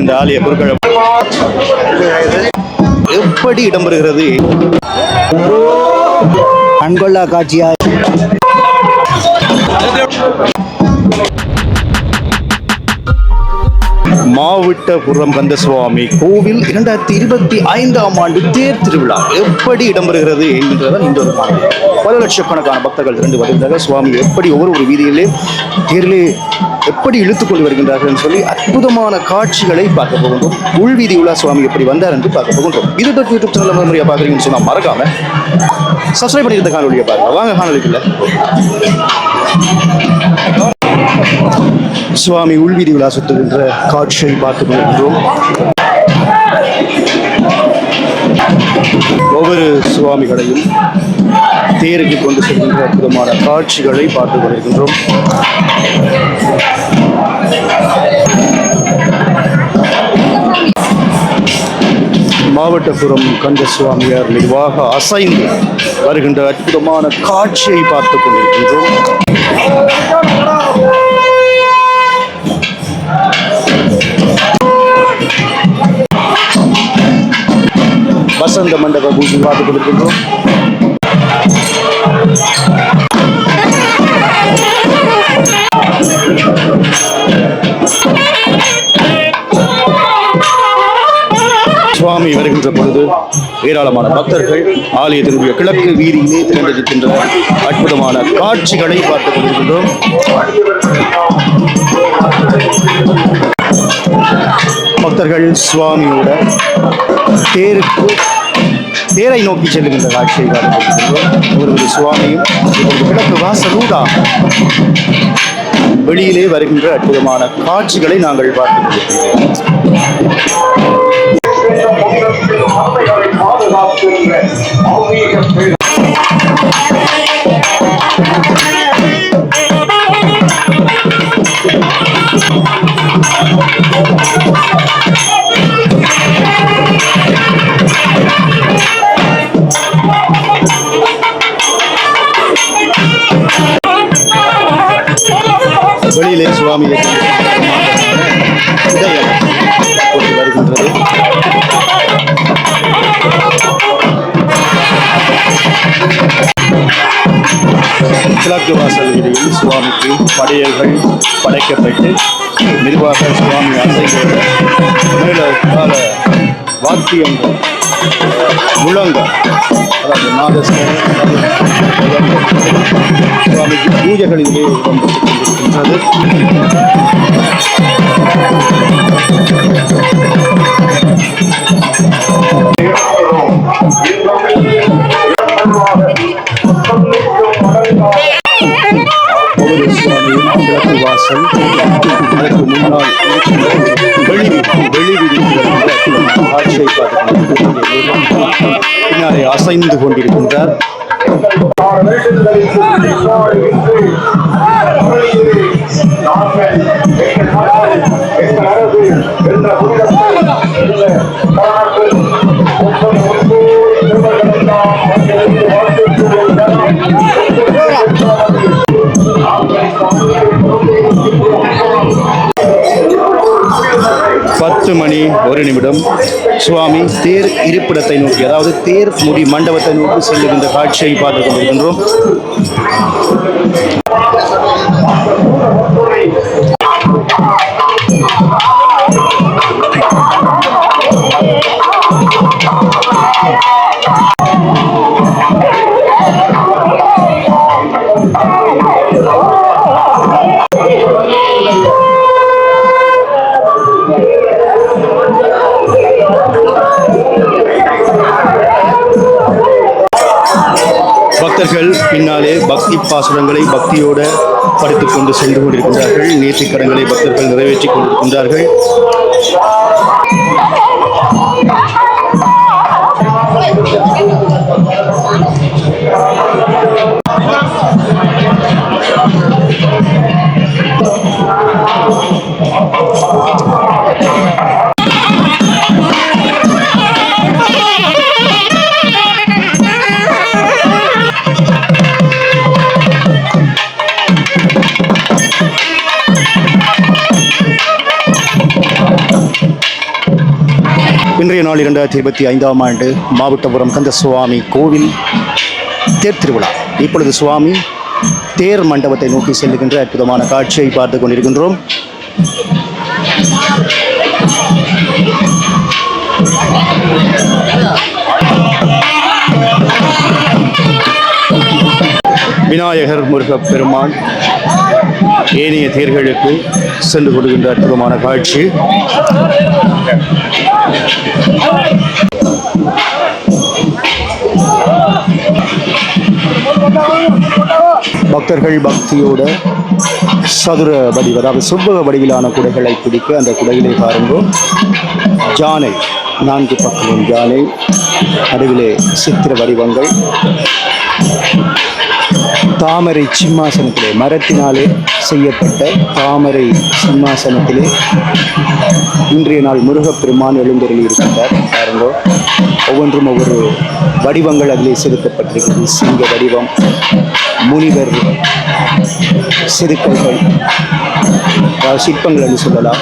தான் இந்த ஆலய குருக்கள் எப்படி இடம்பெறுகிறது? கண்கொள்ளா காட்சியா? மாவட்டபுரம் கந்தசுவாமி கோவில் இரண்டாயிரத்தி இருபத்தி ஐந்தாம் ஆண்டு தேர் திருவிழா எப்படி இடம்பெறுகிறது? என்கின்றதான் இந்த ஒரு காணொளி. பல லட்சக்கணக்கான பக்தர்கள் திரண்டு வருகின்றனர் சுவாமி எப்படி ஒவ்வொரு ஒரு வீதியிலே தேரிலே எப்படி இழுத்துக்கொண்டு வருகின்றார்கள் என்று சொல்லி அற்புதமான காட்சிகளை பார்க்க போகின்றோம். உள்வீதி உலா சுவாமி எப்படி வந்தார் என்று பார்க்க போகின்றோம். இது தொட்டு யூடியூப் சேனல் முறையாக பார்க்குறீங்கன்னு சொன்னால் மறக்காம சப்ஸ்கிரைப் பண்ணியிருந்த காணொலியை பாருங்க. வாங்க காணொலிக்குள்ள சுவாமி உள்வீதி விழா சுற்றுகின்ற காட்சியை பார்த்து கொள்கின்றோம் ஒவ்வொரு சுவாமிகளையும் தேருக்கு கொண்டு செல்கின்ற அற்புதமான காட்சிகளை பார்த்து கொண்டிருக்கின்றோம். மாவட்டபுரம் கந்த சுவாமியார் நிர்வாக அசைந்து வருகின்ற அற்புதமான காட்சியை பார்த்து கொண்டிருக்கின்றோம். வசந்த மண்டப பூஜை பார்த்துக் கொண்டிருக்கின்றோம். சுவாமி வருகின்ற பொழுது ஏராளமான பக்தர்கள் ஆலயத்தினுடைய கிழக்கு வீதியிலே திரண்டிருக்கின்ற அற்புதமான காட்சிகளை பார்த்துக் கொண்டிருக்கின்றோம். பக்தர்கள் சுவாமியோட தேருக்கு தேரை நோக்கி செல்லுகின்ற காட்சியை பார்த்துக் ஒருவர் சுவாமியும் இப்பொழுது கிழக்கு வாசலூடா வெளியிலே வருகின்ற அற்புதமான காட்சிகளை நாங்கள் பார்த்துக் கொண்டிருக்கிறோம். கிழக்கு வாசல் வீதியில் சுவாமிக்கு படையல்கள் படைக்கப்பட்டு நிர்வாக சுவாமி அசைகள் மேல கால வாத்தியங்கள் முழங்க அதாவது நாதஸ்வரம் சுவாமிக்கு பூஜைகளிலே கொண்டிருக்கின்றது. ஒவ்வொரு ஒரு நிமிடம் சுவாமி தேர் இருப்பிடத்தை நோக்கி அதாவது தேர் முடி மண்டபத்தை நோக்கி செல்லுகின்ற காட்சியை பார்த்துக் கொண்டிருக்கின்றோம். பக்தி பாசுரங்களை பக்தியோட படித்துக் கொண்டு சென்று கொண்டிருக்கின்றார்கள். நேர்த்திக் பக்தர்கள் நிறைவேற்றி கொண்டிருக்கின்றார்கள். நாள் இரண்டாயிரத்தி இருபத்தி ஐந்தாம் ஆண்டு மாவட்டபுரம் கந்தசுவாமி கோவில் தேர் திருவிழா. இப்பொழுது சுவாமி தேர் மண்டபத்தை நோக்கி செல்லுகின்ற அற்புதமான காட்சியை பார்த்து கொண்டிருக்கின்றோம். விநாயகர் முருகப் பெருமான் ஏனைய தேர்களுக்கு சென்று கொடுக்கின்ற அற்புதமான காட்சி. பக்தர்கள் பக்தியோட சதுர வடிவ அதாவது செவ்வக வடிவிலான குடைகளை பிடிக்க அந்த குடைகளை பாருங்கள் ஜானை நான்கு பக்கமும் ஜானை. நடுவிலே சித்திர வடிவங்கள். தாமரை சிம்மாசனத்திலே மரத்தினாலே செய்யப்பட்ட தாமரை சிம்மாசனத்திலே இன்றைய நாள் முருகப்பெருமான் எழுந்தருளி இருக்கின்றார். பாருங்க ஒவ்வொன்றும் ஒவ்வொரு வடிவங்கள் அதிலே செதுக்கப்பட்டிருக்கிறது. சிங்க வடிவம் முனிவர் செதுக்கல்கள் அதாவது சிற்பங்கள் என்று சொல்லலாம்.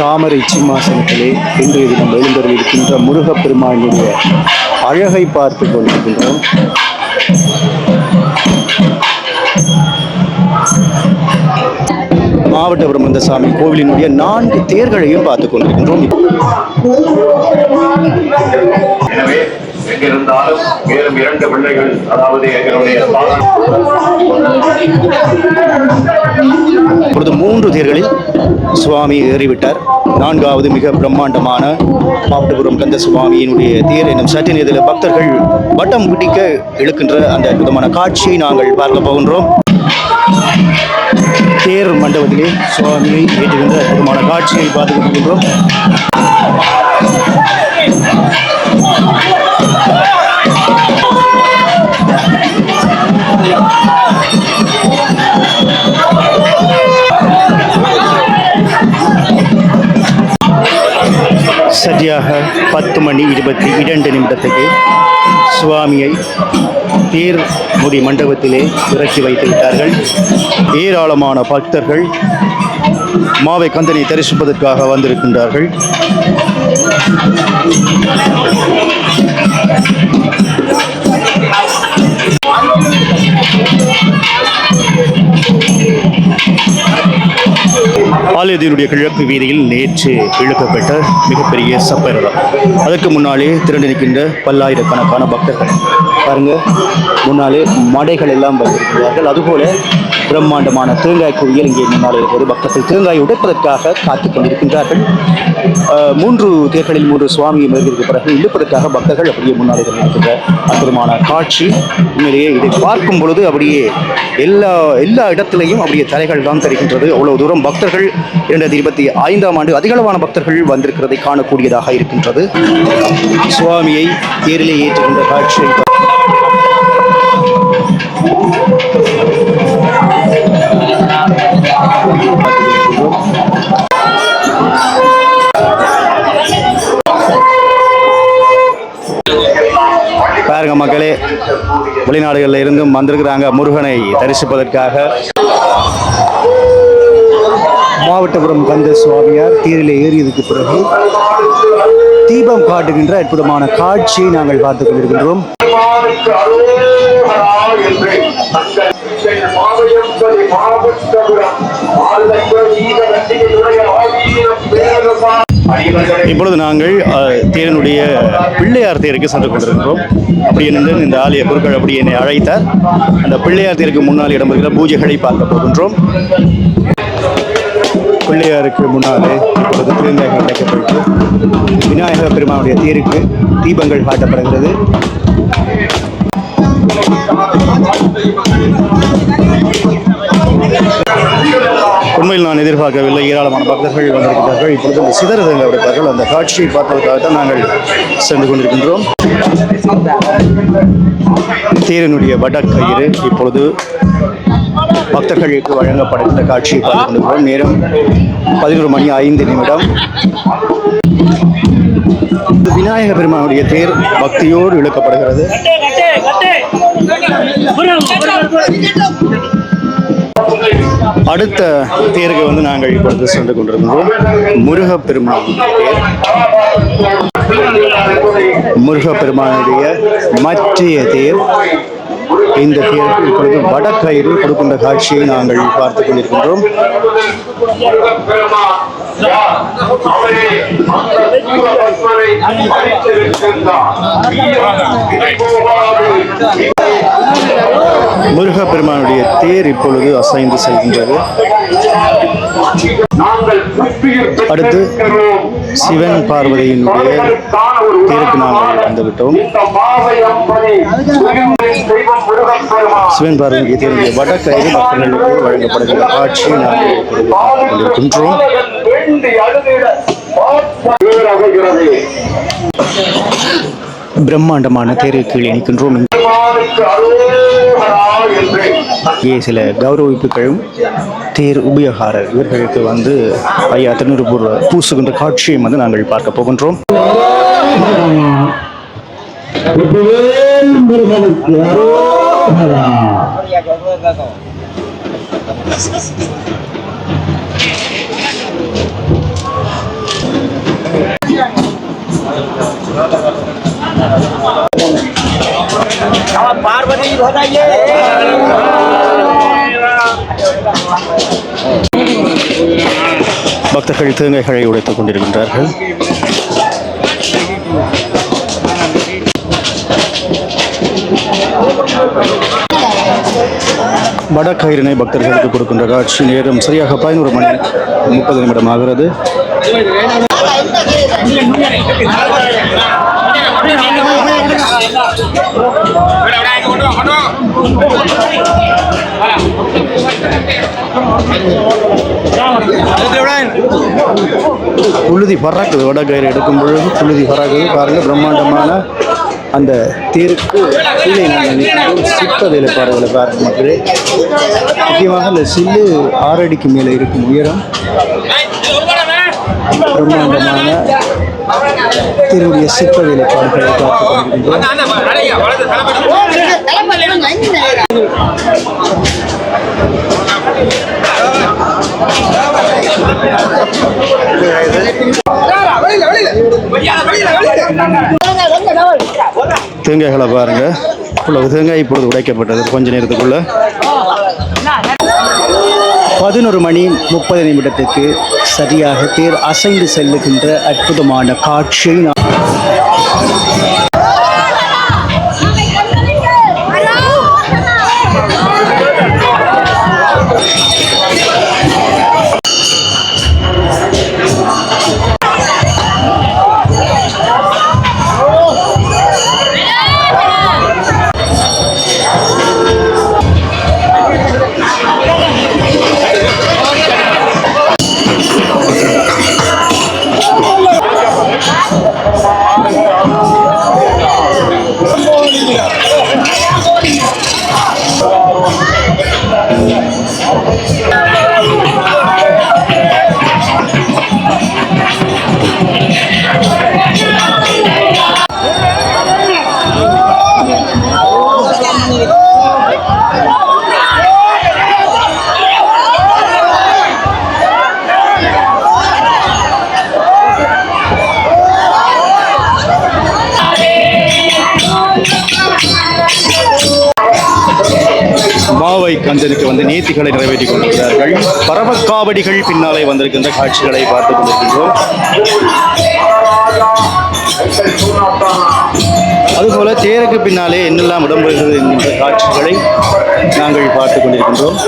தாமரை சிம்மாசனத்திலே இன்றைய தினம் எழுந்தருள் இருக்கின்ற முருகப்பெருமானுடைய அழகை பார்த்து கொண்டிருக்கின்றோம். மாவட்ட பிரம்மந்தசாமி கோவிலினுடைய நான்கு தேர்களையும் பார்த்து கொண்டிருக்கின்றோம். எனவே எங்கிருந்தாலும் மேலும் இரண்டு பிள்ளைகள் அதாவது எங்களுடைய இப்பொழுது மூன்று தேர்களில் சுவாமி ஏறிவிட்டார். நான்காவது மிக பிரம்மாண்டமான மாவட்டபுரம் கந்த சுவாமியினுடைய தேர் என்னும் சற்று நேரத்தில் பக்தர்கள் வட்டம் பிடிக்க இழுக்கின்ற அந்த அற்புதமான காட்சியை நாங்கள் பார்க்க போகின்றோம். தேர் மண்டபத்திலே சுவாமியை ஏற்றுகின்ற அற்புதமான காட்சியை பார்த்து கொண்டிருக்கிறோம் சரியாக பத்து மணி இருபத்தி இரண்டு நிமிடத்துக்கு சுவாமியை தேர் முடி மண்டபத்திலே இறக்கி வைத்து விட்டார்கள். ஏராளமான பக்தர்கள் மாவை கந்தனை தரிசிப்பதற்காக வந்திருக்கின்றார்கள். ஆலயத்தினுடைய கிழக்கு வீதியில் நேற்று இழுக்கப்பட்ட மிகப்பெரிய சப்பரதம். அதற்கு முன்னாலே திரண்டு நிற்கின்ற பல்லாயிரக்கணக்கான பக்தர்கள். பாருங்க முன்னாலே மடைகள் எல்லாம் வைத்திருக்கிறார்கள் அதுபோல பிரம்மாண்டமான தேங்காய் குவியல் இங்கே முன்னாலே இருக்கிறது பக்தர்கள் தேங்காய் உடைப்பதற்காக காத்துக் கொண்டிருக்கின்றார்கள். மூன்று தேர்களில் மூன்று சுவாமியை மேற்கிற்கு பிறகு இழுப்பதற்காக பக்தர்கள் அப்படியே முன்னாடி இருக்கின்ற அற்புதமான காட்சி. உண்மையிலேயே இதை பார்க்கும் பொழுது அப்படியே எல்லா எல்லா இடத்திலையும் அப்படியே தலைகள் தான் தெரிகின்றது. அவ்வளவு தூரம் பக்தர்கள் இரண்டாயிரத்தி இருபத்தி ஐந்தாம் ஆண்டு அதிகளவான பக்தர்கள் வந்திருக்கிறதை காணக்கூடியதாக இருக்கின்றது. சுவாமியை தேரிலே ஏற்றுகின்ற காட்சியை பாருங்க மக்களே வெளிநாடுகளில் இருந்தும் வந்திருக்கிறாங்க முருகனை தரிசிப்பதற்காக. மாவட்டபுரம் கந்த சுவாமியார் தேரில் ஏறியதுக்கு பிறகு தீபம் காட்டுகின்ற அற்புதமான காட்சியை நாங்கள் பார்த்துக் கொண்டிருக்கின்றோம். மாவட்டபுரம் இப்பொழுது நாங்கள் அஹ், தேரனுடைய பிள்ளையார் தேருக்கு சென்று கொண்டிருக்கிறோம். அப்படி என்று இந்த ஆலய குருக்கள் அப்படி என்னை அழைத்தார். அந்த பிள்ளையார் தேருக்கு முன்னால் இடம்பெறுகிற பூஜைகளை பார்க்க போகின்றோம். பிள்ளையாருக்கு முன்னாலே இப்பொழுது தேங்காய்கள் உடைக்கப்பட்டு விநாயகர் பெருமானுடைய தேருக்கு தீபங்கள் காட்டப்படுகிறது. உண்மையில் நான் எதிர்பார்க்கவில்லை. ஏராளமான பக்தர்கள் வந்திருக்கிறார்கள். இப்பொழுது இந்த சிதறதங்கள் எடுப்பார்கள் அந்த காட்சியை பார்ப்பதற்காக தான் நாங்கள் சென்று கொண்டிருக்கின்றோம். தேரனுடைய வடக்கயிறு இப்பொழுது பக்தர்களுக்கு வழங்கப்படுகின்ற காட்சியை பார்த்து கொண்டிருக்கிறோம். நேரம் பதினோரு மணி ஐந்து நிமிடம். விநாயக பெருமானுடைய தேர் பக்தியோடு இழுக்கப்படுகிறது. அடுத்த தேர்வை வந்து நாங்கள் இப்பொழுது சென்று கொண்டிருக்கிறோம் முருகப்பெருமான் தேர். முருகப்பெருமானுடைய மற்றைய தேர். இந்த தேருக்கு இப்பொழுது வடக்கயிறு கொடுக்கின்ற காட்சியை நாங்கள் பார்த்து கொண்டிருக்கின்றோம். அவரே முருகப்பெருமானுடைய தேர் இப்பொழுது அசைந்து செல்கின்றது. அடுத்து. சிவன் பார்வதியினுடைய தேருக்கு நாங்கள் வந்துவிட்டோம். சிவன் பார்வதிக்கு தேர்ந்த வடக்கயிறு பக்தர்களுக்கு வழங்கப்படுகிற காட்சியை நாங்கள் கொண்டிருக்கின்றோம். பிரம்மாண்டமான தேருக்கு கீழே நிற்கின்றோம். சில கௌரவிப்புகளும் தேர் உபயோகாரர் இவர்களுக்கு வந்து ஐயா திருநூறுபூர் பூசுகின்ற காட்சியும் வந்து நாங்கள் பார்க்க போகின்றோம். பக்தர்கள் தேங்காய்களை உடைத்துக் கொண்டிருக்கின்றார்கள். வடக்கயிறினை பக்தர்களுக்கு கொடுக்கின்ற காட்சி நேரம் சரியாக பதினோரு மணி முப்பது நிமிடம் ஆகிறது. புழுதி பறக்குது வடக்கயிறு எடுக்கும் பொழுது புழுதி பறக்குது பாருங்க பிரம்மாண்டமான அந்த தேருக்கு கீழே நாங்கள் நிற்கிறோம் சிற்ப வேலைப்பாடுகளை பாருங்க மக்களே. முக்கியமாக அந்த சில்லு ஆறடிக்கு மேலே இருக்கும் உயரம். பிரம்மாண்டமான திருவுடைய சிற்ப வேலைப்பாடுகளை பார்த்து கொண்டிருக்கின்றோம் தேங்காய்களை பாருங்க. தேங்காய் இப்பொழுது உடைக்கப்பட்டது. கொஞ்ச நேரத்துக்குள்ள. பதினொரு மணி முப்பது நிமிடத்துக்கு சரியாக தேர் அசைந்து செல்லுகின்ற அற்புதமான காட்சியை Oh, மாவை கந்தனுக்கு வந்து நேர்த்திகளை நிறைவேற்றிக் கொண்டிருக்கிறார்கள். பரவக்காவடிகள் பின்னாலே வந்திருக்கின்ற காட்சிகளை பார்த்துக் கொண்டிருக்கின்றோம். அதுபோல தேருக்கு பின்னாலே என்னெல்லாம் இடம்பெறுகிறது என்கின்ற காட்சிகளை நாங்கள் பார்த்துக் கொண்டிருக்கின்றோம்.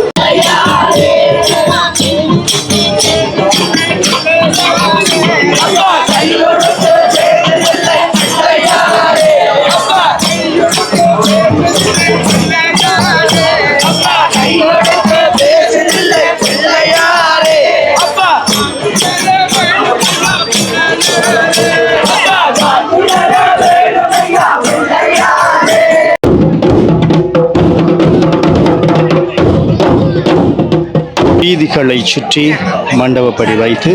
வீதிகளை சுற்றி மண்டபப்படி வைத்து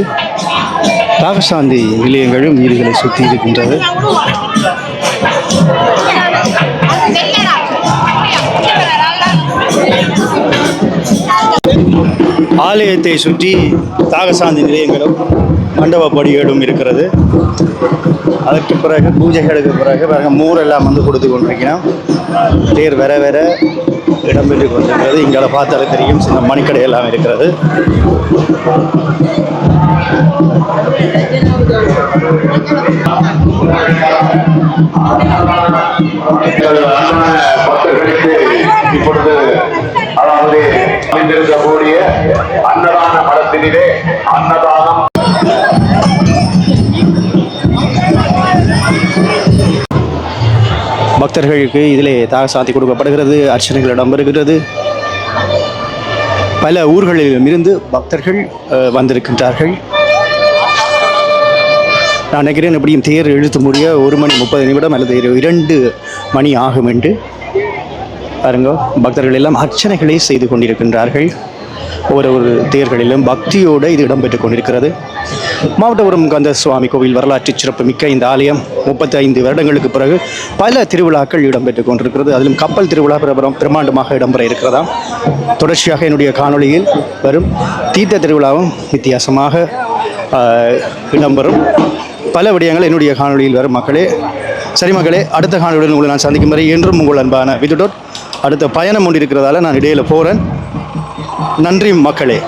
தாகசாந்தி நிலையங்களும் வீதிகளை சுற்றி இருக்கின்றது. ஆலயத்தை சுற்றி தாகசாந்தி நிலையங்களும் மண்டபப்படிகளும் இருக்கிறது. அதற்கு பிறகு பூஜைகளுக்கு பிறகு பிறகு மூரெல்லாம் வந்து கொடுத்து கொண்டிருக்கிறோம். தேர் வர வர இடம்பெற்று கொண்டிருக்கிறது. இங்கே பார்த்தாலே தெரியும் சின்ன மணிக்கடை எல்லாம் இருக்கிறது. இப்பொழுது அதாவது அமைந்திருக்கக்கூடிய அன்னதான மடத்தினிலே அன்னதான பக்தர்களுக்கு இதிலே தாகசாந்தி கொடுக்கப்படுகிறது அர்ச்சனைகள் இடம்பெறுகிறது. பல ஊர்களிலும் இருந்து பக்தர்கள் வந்திருக்கின்றார்கள். நான் நினைக்கிறேன் எப்படியும் தேர் இழுத்து முடிய ஒரு மணி முப்பது நிமிடம் அல்லது இரண்டு மணி ஆகும் என்று. பாருங்க பக்தர்கள் எல்லாம் அர்ச்சனைகளை செய்து கொண்டிருக்கின்றார்கள். ஒரு ஒரு தேர்களிலும் பக்தியோடு இது இடம்பெற்றுக் கொண்டிருக்கிறது. மாவட்டபுரம் கந்த சுவாமி கோவில் வரலாற்று சிறப்பு மிக்க இந்த ஆலயம் முப்பத்தி ஐந்து வருடங்களுக்கு பிறகு பல திருவிழாக்கள் இடம்பெற்றுக் கொண்டிருக்கிறது. அதிலும் கப்பல் திருவிழா பிரபலம் பிரம்மாண்டமாக இடம்பெற இருக்கிறதாம். தொடர்ச்சியாக என்னுடைய காணொளியில் வரும் தீர்த்த திருவிழாவும் வித்தியாசமாக இடம்பெறும். பல விடயங்கள் என்னுடைய காணொளியில் வரும் மக்களே. சரி மக்களே அடுத்த காணொலியுடன் உங்களை நான் சந்திக்கும் வரை என்றும் உங்கள் அன்பான விதுடோட். அடுத்த பயணம் ஒன்று இருக்கிறதால நான் இடையில் போகிறேன் நன்றி மக்களே.